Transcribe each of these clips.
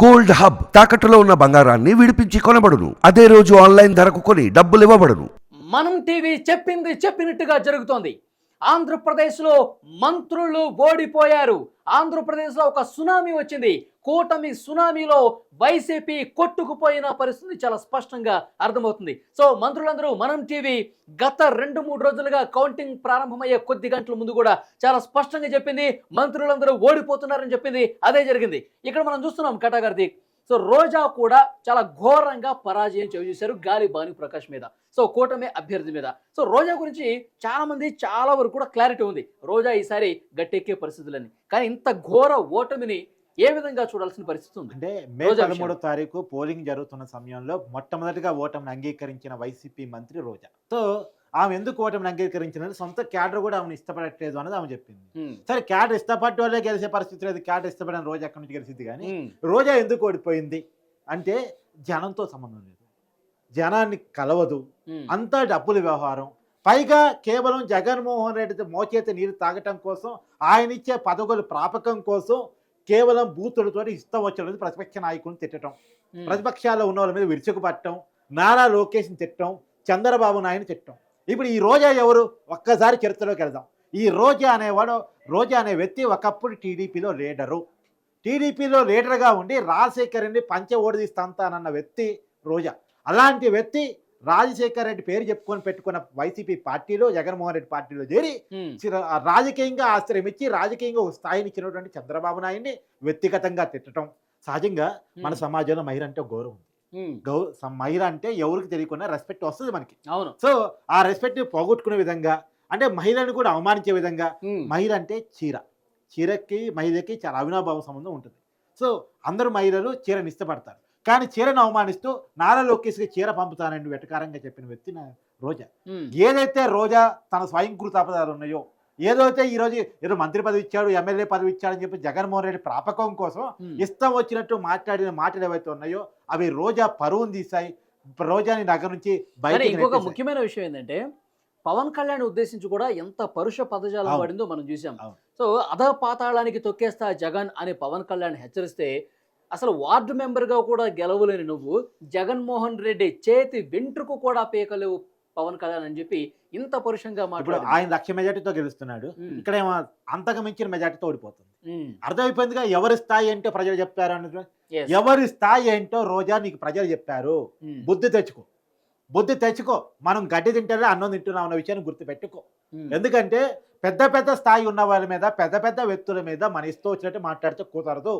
Gold hub తాకట్టులో ఉన్న బంగారాన్ని విడిపించి కొనబడును. అదే రోజు ఆన్లైన్ ధరకు కొని డబ్బులు ఇవ్వబడును. మనం టీవీ చెప్పింది చెప్పినట్టుగా జరుగుతోంది. ఆంధ్రప్రదేశ్లో మంత్రులు ఓడిపోయారు. ఆంధ్రప్రదేశ్లో ఒక సునామీ వచ్చింది. కూటమి సునామీలో వైసీపీ కొట్టుకుపోయిన పరిస్థితి చాలా స్పష్టంగా అర్థమవుతుంది. సో మంత్రులందరూ మనం టీవీ గత రెండు మూడు రోజులుగా కౌంటింగ్ ప్రారంభమయ్యే కొద్ది గంటల ముందు కూడా చాలా స్పష్టంగా చెప్పింది. మంత్రులందరూ ఓడిపోతున్నారని చెప్పింది. అదే జరిగింది. ఇక్కడ మనం చూస్తున్నాం కటాగారిది సో రోజా కూడా చాలా ఘోరంగా పరాజయం చేశారు గాలి భాను ప్రకాష్ మీద. సో కూటమి అభ్యర్థి మీద. సో రోజా గురించి చాలా మంది చాలా వరకు కూడా క్లారిటీ ఉంది. రోజా ఈసారి గట్టెక్కే పరిస్థితులని. కానీ ఇంత ఘోర ఓటమిని ఏ విధంగా చూడాల్సిన పరిస్థితి ఉంది? అంటే మే పదమూడో తారీఖు పోలింగ్ జరుగుతున్న సమయంలో మొట్టమొదటిగా ఓటమిని అంగీకరించిన వైసీపీ మంత్రి రోజా. సో ఆమె ఎందుకు ఓటమిని అంగీకరించినది సొంత క్యాడర్ కూడా ఆమెను ఇష్టపడట్లేదు అన్నది ఆమె చెప్పింది. సరే క్యాడర్ ఇష్టపడ్డ వాళ్ళే గెలిచే పరిస్థితి లేదు. క్యాడర్ ఇష్టపడిన రోజా ఎక్కడి నుంచి గెలిచింది కానీ రోజా ఎందుకు ఓడిపోయింది? అంటే జనంతో సంబంధం లేదు. జనాన్ని కలవదు. అంతా డబ్బుల వ్యవహారం. పైగా కేవలం జగన్మోహన్ రెడ్డి మోచేత నీరు తాగటం కోసం ఆయన ఇచ్చే పదవుల ప్రాపకం కోసం కేవలం బూతులతో ఇష్టం వచ్చినది ప్రతిపక్ష నాయకుని తిట్టడం ప్రతిపక్షాల్లో ఉన్న వాళ్ళ మీద విరుచుకుపట్టడం నారా లోకేష్ని తిట్టడం చంద్రబాబు నాయుడు తిట్టడం ఇప్పుడు ఈ రోజా ఎవరు? ఒక్కసారి చరిత్రలోకి వెళ్దాం. ఈ రోజా అనేవాడు రోజా అనే వ్యక్తి ఒకప్పుడు టీడీపీలో లీడరు. టీడీపీలో లీడర్గా ఉండి రాజశేఖర్ రెడ్డి పంచ ఓడిస్తానన్న వ్యక్తి రోజా. అలాంటి వ్యక్తి రాజశేఖర్ రెడ్డి పేరు చెప్పుకొని పెట్టుకున్న వైసీపీ పార్టీలో జగన్మోహన్ రెడ్డి పార్టీలో చేరి రాజకీయంగా ఆశ్రయం ఇచ్చి రాజకీయంగా ఒక స్థాయిని ఇచ్చినటువంటి చంద్రబాబు నాయుడిని వ్యక్తిగతంగా తిట్టడం సహజంగా మన సమాజంలో మహిళ అంటే గౌరవం గౌ మహిళ అంటే ఎవరికి తెలియకుండా రెస్పెక్ట్ వస్తుంది మనకి. అవును. సో ఆ రెస్పెక్ట్ పోగొట్టుకునే విధంగా అంటే మహిళను కూడా అవమానించే విధంగా మహిళ అంటే చీర. చీరకి మహిళకి చాలా అవినాభావ సంబంధం ఉంటుంది. సో అందరూ మహిళలు చీరని ఇష్టపడతారు. కానీ చీరను అవమానిస్తూ నారా లోకేష్కి చీర పంపుతానని వెటకారంగా చెప్పిన వ్యక్తి నా రోజా. ఏదైతే రోజా తన స్వయంకృత అపదాలు ఉన్నాయో ఏదైతే ఈరోజు ఏదో మంత్రి పదవి ఇచ్చాడు ఎమ్మెల్యే పదవి ఇచ్చాడని చెప్పి జగన్మోహన్ రెడ్డి ప్రాపకం కోసం ఇష్టం వచ్చినట్టు మాట్లాడిన మాటలు ఏవైతే ఉన్నాయో అవి రోజా పరువును తీశాయి రోజాని నగరం నుంచి కానీ బయటికి ఇంకొక. ముఖ్యమైన విషయం ఏంటంటే పవన్ కళ్యాణ్ ఉద్దేశించి కూడా ఎంత పరుష పదజాలం. పడిందో మనం చూసాం. సో అధ పాతాళానికి తొక్కేస్తా జగన్ అని పవన్ కళ్యాణ్ హెచ్చరిస్తే అసలు వార్డు మెంబర్గా కూడా గెలవలేని నువ్వు జగన్మోహన్ రెడ్డి చేతి వెంట్రుకు కూడా పీకలేవు పవన్ కళ్యాణ్ అని చెప్పి ఇంత పరుషంగా మాట్లాడు ఆయన లక్ష మెజార్టీతో గెలుస్తున్నాడు. ఇక్కడ ఏమో అంతకు మించిన మెజార్టీతో ఓడిపోతుంది. అర్థమైపోయిందిగా? ఎవరి స్థాయి ఏంటో ప్రజలు చెప్పారు అన్నది. ఎవరి స్థాయి ఏంటో రోజా నీకు ప్రజలు చెప్పారు. బుద్ధి తెచ్చుకో. బుద్ధి తెచ్చుకో. మనం గడ్డి తింటేనే అన్నం తింటున్నాం అన్న విషయాన్ని గుర్తుపెట్టుకో. ఎందుకంటే పెద్ద పెద్ద స్థాయి ఉన్న వాళ్ళ మీద పెద్ద పెద్ద వ్యక్తుల మీద మన ఇష్టం వచ్చినట్టు మాట్లాడితే కుదరదు.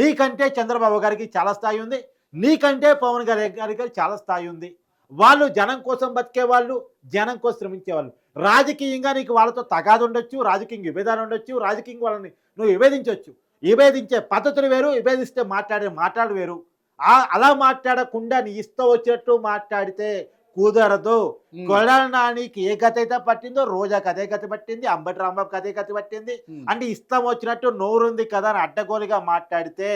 నీకంటే చంద్రబాబు గారికి చాలా స్థాయి ఉంది. నీకంటే పవన్ గారి గారికి చాలా స్థాయి ఉంది. వాళ్ళు జనం కోసం బతికే వాళ్ళు జనం కోసం శ్రమించే వాళ్ళు రాజకీయంగా నీకు వాళ్ళతో తగాదు ఉండొచ్చు రాజకీయంగా విభేదాలు ఉండొచ్చు రాజకీయంగా వాళ్ళని నువ్వు విభేదించవచ్చు విభేదించే పద్ధతులు వేరు విభేదిస్తే మాట్లాడే మాట్లాడు వేరు. ఆ అలా మాట్లాడకుండా నీ ఇష్టం వచ్చినట్టు మాట్లాడితే కుదరదు. ఉమ్, కొడాలి నానికి ఏ గతి అయితే పట్టిందో రోజాకి అదే గతి పట్టింది అంబటి రాంబాబుకి అదే గతి పట్టింది. అంటే ఇష్టం వచ్చినట్టు నోరుంది కదా అని అడ్డగోలుగా మాట్లాడితే.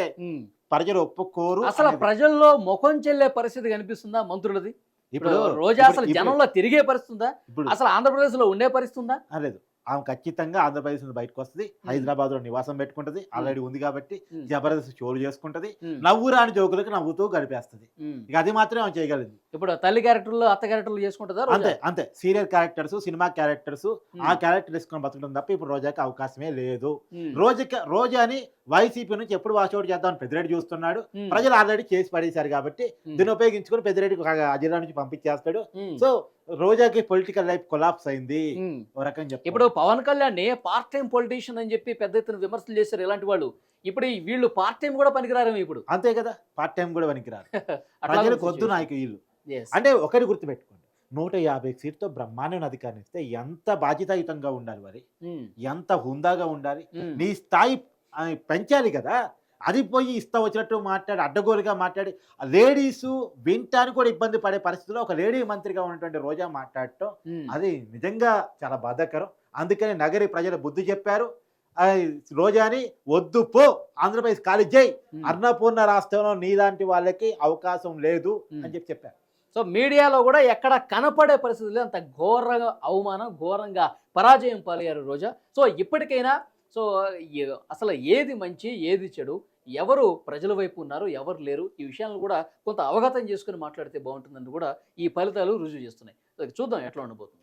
ప్రజలు ఒప్పుకోరు అసలు. ప్రజల్లో ముఖం చెల్లే పరిస్థితి కనిపిస్తుందా మంత్రులది? ఇప్పుడు రోజా అసలు జనంలో తిరిగే పరిస్థితి ఉందా ఇప్పుడు అసలు ఆంధ్రప్రదేశ్లో ఉండే పరిస్థితి ఉందా ఆ, లేదు. ఆమె ఖచ్చితంగా ఆంధ్రప్రదేశ్ నుంచి బయటకు వస్తుంది హైదరాబాద్లో నివాసం పెట్టుకుంటది ఆల్రెడీ ఉంది కాబట్టి జబర్దస్త్ షోలు చేసుకుంటది ఉమ్, నవ్వు రాని జోకులకు నవ్వుతూ గడిపేస్తుంది. ఇక అది మాత్రం ఆమె చేయగలిగింది. ఇప్పుడు తల్లి క్యారెక్టర్లు అత్త క్యారెక్టర్లు చేసుకుంటుందా రోజా? అంతే అంతే. సీరియల్ క్యారెక్టర్స్ సినిమా క్యారెక్టర్స్ ఆ క్యారెక్టర్ తీసుకొని బతకడం తప్ప ఇప్పుడు రోజాకి అవకాశమే లేదు. రోజుకి రోజాని వైసీపీ నుంచి ఎప్పుడు వాషౌట్ చేద్దామని పెద్దిరెడ్డి చూస్తున్నాడు. ప్రజలు ఆల్రెడీ చేసి పడేశారు కాబట్టి దీన్ని ఉపయోగించుకొని పెద్దిరెడ్డి అజిరా నుంచి పంపించేస్తాడు. సో రోజాకి పొలిటికల్ లైఫ్ కొలాప్స్ అయింది. ఓ రకం చెప్పు ఇప్పుడు Pawan Kalyan part time politician అని చెప్పి పెద్ద ఎత్తున విమర్శలు చేశారు ఇలాంటి వాళ్ళు. ఇప్పుడు వీళ్ళు పార్ట్ టైం కూడా పనికిరారేమో ఇప్పుడు. అంతే కదా పార్ట్ టైం కూడా పనికిరారు. అట్లా ప్రజలకు వద్దు. నాయకు వీళ్ళు. అంటే ఒకటి గుర్తుపెట్టుకోండి నూట యాభై సీట్తో బ్రహ్మాండమైన అధికారం ఇస్తే ఎంత బాధ్యతాయుతంగా ఉండాలి మరి? ఎంత హుందాగా ఉండాలి? నీ స్థాయి పెంచాలి కదా. అది పోయి ఇష్టం వచ్చినట్టు మాట్లాడి అడ్డగోలుగా మాట్లాడి లేడీస్ వింటానికి కూడా ఇబ్బంది పడే పరిస్థితిలో ఒక లేడీ మంత్రిగా ఉన్నటువంటి రోజా మాట్లాడటం అది నిజంగా చాలా బాధాకరం. అందుకని నగరి ప్రజలు బుద్ధి చెప్పారు. రోజాని వద్దు పో ఆంధ్రప్రదేశ్ ఖాళీ చేయి. అన్నపూర్ణ రాష్ట్రంలో నీలాంటి వాళ్ళకి అవకాశం లేదు. అని చెప్పి చెప్పారు. సో మీడియాలో కూడా ఎక్కడ కనపడే పరిస్థితి లేదు అంత ఘోరంగా అవమానం ఘోరంగా పరాజయం పాలయ్యారు రోజా. సో ఇప్పటికైనా సో అసలు ఏది మంచి ఏది చెడు ఎవరు ప్రజల వైపు ఉన్నారు ఎవరు లేరు ఈ విషయాలను కూడా కొంత అవగతం చేసుకుని మాట్లాడితే బాగుంటుందని కూడా ఈ ఫలితాలు రుజువు చేస్తున్నాయి. చూద్దాం ఎట్లా ఉండబోతుంది.